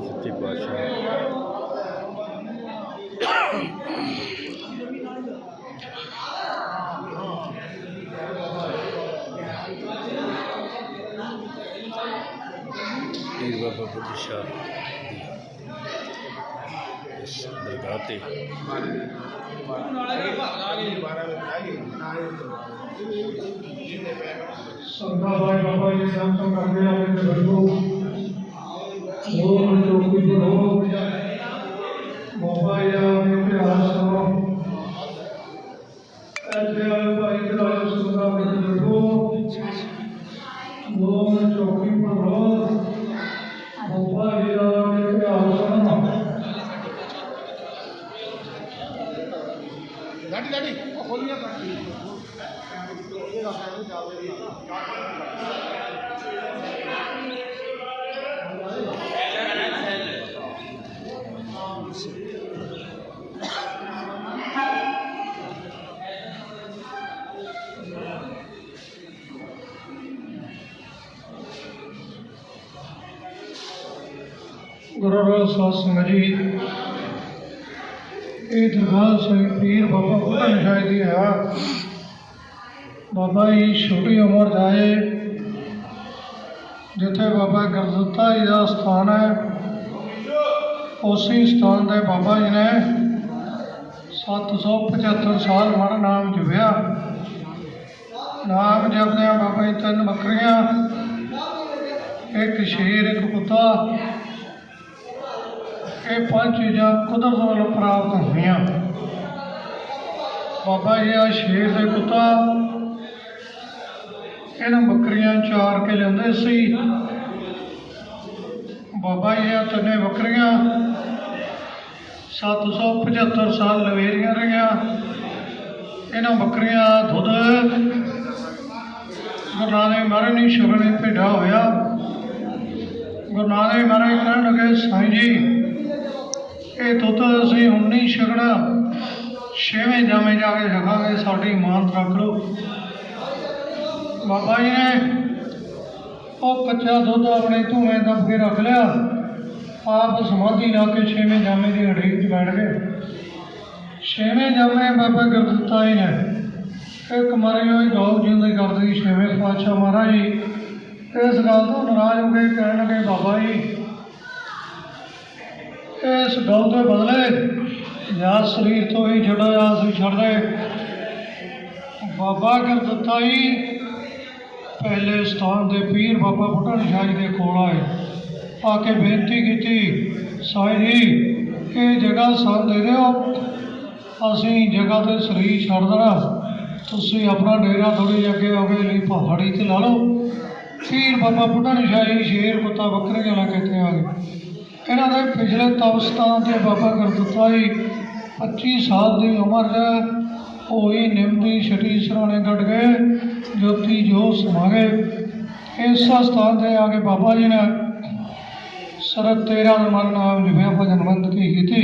ਸੱਚੇ ਪਾਤਸ਼ਾਹ ਪੀਰ ਬਾਬਾ ਬੁੱਧ ਸ਼ਾਹ ਦੀ ਇਸ ਦਰਗਾਹ ਤੇ ਸੰਤਾ ਭਾਈ ਬਾਬਾ ਜੀ ਸਭ ਲਾਡੀ ਲਾਡੀ ਉਹ ਖੋਲੀਆਂ ਕਰ ਗੁਰੂ ਰਾਜ ਸਾਧ ਸੰਗਤ ਜੀ ਇਹ ਦਰਗਾਹ ਸੇ ਪੀਰ ਬਾਬਾ ਬੁੱਢਨ ਸ਼ਾਹ ਦੀ ਹੈ। ਬਾਬਾ ਜੀ ਛੋਟੀ ਉਮਰ ਜਾਏ ਜਿੱਥੇ ਬਾਬਾ ਗੁਰਦੱਤਾ ਜੀ ਦਾ ਸਥਾਨ ਹੈ, ਉਸੇ ਸਥਾਨ ਦੇ ਬਾਬਾ ਜੀ ਨੇ 775 ਸਾਲ ਮਰ ਨਾਮ ਜਪਿਆ। ਨਾਮ ਜਪਦਿਆਂ ਬਾਬਾ ਜੀ ਤਿੰਨ ਬੱਕਰੀਆਂ, ਇੱਕ ਸ਼ੇਰ, ਇੱਕ ਕੁੱਤਾ। ਇਹ ਪੰਜ ਚੀਜ਼ਾਂ ਕੁਦਰਤ ਵੱਲੋਂ ਪ੍ਰਾਪਤ ਹੋਈਆਂ। ਬਾਬਾ ਜੀ ਆ ਸ਼ੇਰ ਦੇ ਕੁੱਤਾ ਇਹਨਾਂ ਬੱਕਰੀਆਂ ਚਾਰ ਕੇ ਲਿਆਉਂਦੇ ਸੀ। ਬਾਬਾ ਜੀ ਆ ਤਿੰਨੇ ਬੱਕਰੀਆਂ 775 ਸਾਲ ਲਵੇਰੀਆਂ ਰਹੀਆਂ। ਇਹਨਾਂ ਬੱਕਰੀਆਂ ਦੁੱਧ, ਗੁਰੂ ਨਾਨਕ ਮਹਾਰਾਜ ਨੇ ਸ਼ਗਨ ਭੇਡਾ ਹੋਇਆ। ਗੁਰੂ ਨਾਨਕ ਮਹਾਰਾਜ ਕਹਿਣ ਲੱਗੇ ਇਹ ਦੁੱਧ ਅਸੀਂ ਹੁਣ ਨਹੀਂ ਛਕਣਾ। ਛੇਵੇਂ ਜਾਵੇਂ ਜਾ ਕੇ ਛਕਾਂਗੇ, ਸਾਡੀ ਇਮਾਨਤ ਰੱਖ ਲਓ। ਬਾਬਾ ਜੀ ਨੇ ਉਹ ਕੱਚਾ ਦੁੱਧ ਆਪਣੇ ਧੂਵੇਂ ਦੱਬ ਕੇ ਰੱਖ ਲਿਆ। ਆਪ ਸਮਾਧੀ ਲਾ ਕੇ ਛੇਵੇਂ ਜਾਮੇ ਦੀ ਹੜੀਕ 'ਚ ਬੈਠ ਗਏ। ਛੇਵੇਂ ਜਾਮੇ ਬਾਬਾ ਗੁਰਦਿੱਤਾ ਜੀ ਨੇ ਇੱਕ ਮਰੀ ਹੋਈ ਗਊ ਜਿੰਦੇ ਕਰਦੀ ਛੇਵੇਂ ਪਾਤਸ਼ਾਹ ਮਹਾਰਾਜ ਜੀ। ਇਸ ਗੱਲ ਤੋਂ ਨਾਰਾਜ਼ ਹੋ ਕੇ ਕਹਿਣ ਲੱਗੇ ਬਾਬਾ ਜੀ ਇਸ ਗੱਲ ਦੇ ਬਦਲੇ ਜਾਂ ਸਰੀਰ ਤੋਂ ਹੀ ਛੱਡੋ ਜਾਂ ਅਸੀਂ ਛੱਡਦੇ ਬਾਬਾ ਬਾਬਾ ਦਿੱਤਾ ਜੀ ਪਹਿਲੇ ਸਥਾਨ ਦੇ ਪੀਰ ਬਾਬਾ ਬੁੱਢਾ ਸ਼ਾਹ ਜੀ ਦੇ ਕੋਲ ਆਏ। ਆ ਕੇ ਬੇਨਤੀ ਕੀਤੀ, ਸਾਈਂ ਜੀ, ਇਹ ਜਗ੍ਹਾ ਸਾਨੂੰ ਦੇ ਦਿਓ। ਅਸੀਂ ਜਗ੍ਹਾ ਤੇ ਸਰੀਰ ਛੱਡ ਦੇਣਾ। ਤੁਸੀਂ ਆਪਣਾ ਡੇਰਾ ਥੋੜੀ ਅੱਗੇ ਆਵੇ ਲਈ ਪਹਾੜੀ ਤੇ ਲਾ ਲਓ। ਪੀਰ ਬਾਬਾ ਬੁੱਢਾ ਸ਼ਾਹ ਜੀ ਸ਼ੇਰ ਕੁੱਤਾ ਬੱਕਰੇ ਵਾਲਾ ਕਿੱਥੇ ਆ ਗਏ। ਇਹਨਾਂ ਦੇ ਪਿਛਲੇ ਤਪਸਤਾਨ ਤੇ ਬਾਬਾ ਗੁਰਦੁੱਤਾ ਜੀ 25 ਸਾਲ ਦੀ ਉਮਰ 'ਚ ਹੋਈ ਨਿੰਮਦੀ ਛਟੀ ਸਰਾਣੇ ਕੱਢ ਗਏ, ਜੋਤੀ ਜੋ ਸਮਾ ਗਏ ਇਸ ਸਥਾਨ ਤੇ ਆ ਕੇ ਬਾਬਾ ਜੀ ਨੇ ਸਰਤ ਤੇਰਾ ਮਨ ਨਾਮ ਜਿਵੇਂ ਭਜਨ ਮੰਦ ਕੀ ਕੀਤੀ।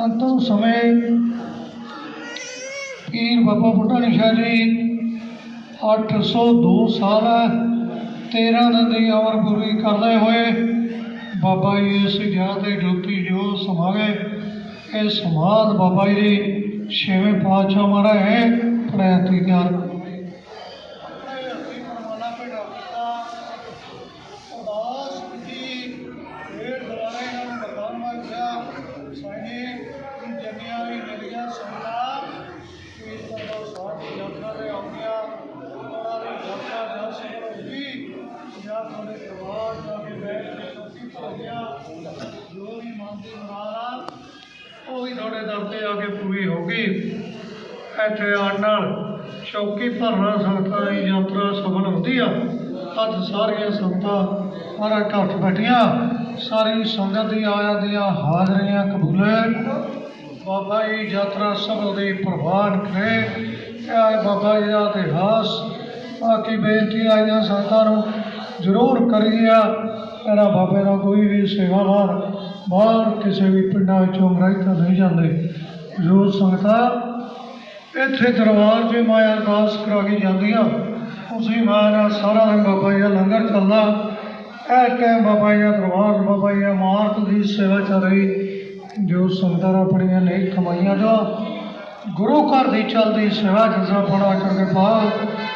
ਅੰਤਮ ਸਮੇਂ ਪੀਰ ਬਾਬਾ ਬੁੱਢਾ ਸ਼ਾਹ ਜੀ 802 ਸਾਲ 13 ਦਿਨ ਦੀ ਉਮਰ ਪੂਰੀ ਕਰਦੇ ਹੋਏ ਬਾਬਾ ਜੀ ਇਸ ਜਗ੍ਹਾ ਤੇ ਜੋਤੀ ਜੋ ਸਮਾ ਇਹ ਸਮਾਧ ਬਾਬਾ ਜੀ ਦੀ ਛੇਵੇਂ ਪਾਤਸ਼ਾਹ ਮਹਾਰਾਜ ਹੈ, ਪ੍ਰੈਤੀ ਤਿਆਰ। ਉਹ ਵੀ ਤੁਹਾਡੇ ਦਰ ਤੇ ਆ ਕੇ ਪੂਰੀ ਹੋ ਗਈ। ਇੱਥੇ ਆਉਣ ਨਾਲ ਚੌਕੀ ਭਰਨਾ ਸੰਗਤਾਂ ਦੀ ਯਾਤਰਾ ਸਫਲ ਹੁੰਦੀ ਆ। ਅੱਜ ਸਾਰੀਆਂ ਸੰਗਤਾਂ ਮਾਰਾ ਘਰ ਬੈਠੀਆਂ। ਸਾਰੀ ਸੰਗਤ ਦੀ ਆਇਆ ਦੀਆਂ ਹਾਜ਼ਰੀਆਂ ਕਬੂਲੇ। ਬਾਬਾ ਜੀ ਯਾਤਰਾ ਸਫਲ ਦੀ ਪ੍ਰਵਾਨ ਕਰੇ। ਇਹ ਬਾਬਾ ਜੀ ਦਾ ਇਤਿਹਾਸ। ਬਾਕੀ ਬੇਨਤੀ ਆਈਆਂ ਸੰਗਤਾਂ ਨੂੰ ਜ਼ਰੂਰ ਕਰੀਆ ਮੇਰਾ ਬਾਬੇ ਦਾ ਕੋਈ ਵੀ ਸੇਵਾਦਾਰ ਬਾਹਰ ਕਿਸੇ ਵੀ ਪਿੰਡਾਂ ਵਿੱਚੋਂ ਮਰਾਈ ਤਾਂ ਨਹੀਂ ਜਾਂਦੇ। ਜੋ ਸੰਗਤਾਂ ਇੱਥੇ ਦਰਬਾਰ 'ਚ ਮਾਇਆ ਅਰਦਾਸ ਕਰਾ ਕੇ ਜਾਂਦੀਆਂ। ਉਸੇ ਮਾਇਆ ਸਾਰਾ ਦਿਨ ਬਾਬਾ ਜੀ ਦਾ ਲੰਗਰ ਚੱਲਦਾ। ਇਹ ਟਾਈਮ ਬਾਬਾ ਜੀ ਦਾ ਦਰਬਾਰ, ਬਾਬਾ ਜੀ ਇਮਾਰਤ ਦੀ ਸੇਵਾ ਚੱਲ ਰਹੀ। ਜੋ ਸੰਗਤਾਂ ਆਪਣੀਆਂ ਨੇਕ ਕਮਾਈਆਂ ਦਾ, ਗੁਰੂ ਘਰ ਦੀ ਚੱਲਦੀ ਸੇਵਾ ਜਿਸ ਦਾ ਬੜਾ ਕਰਕੇ ਬਾਅਦ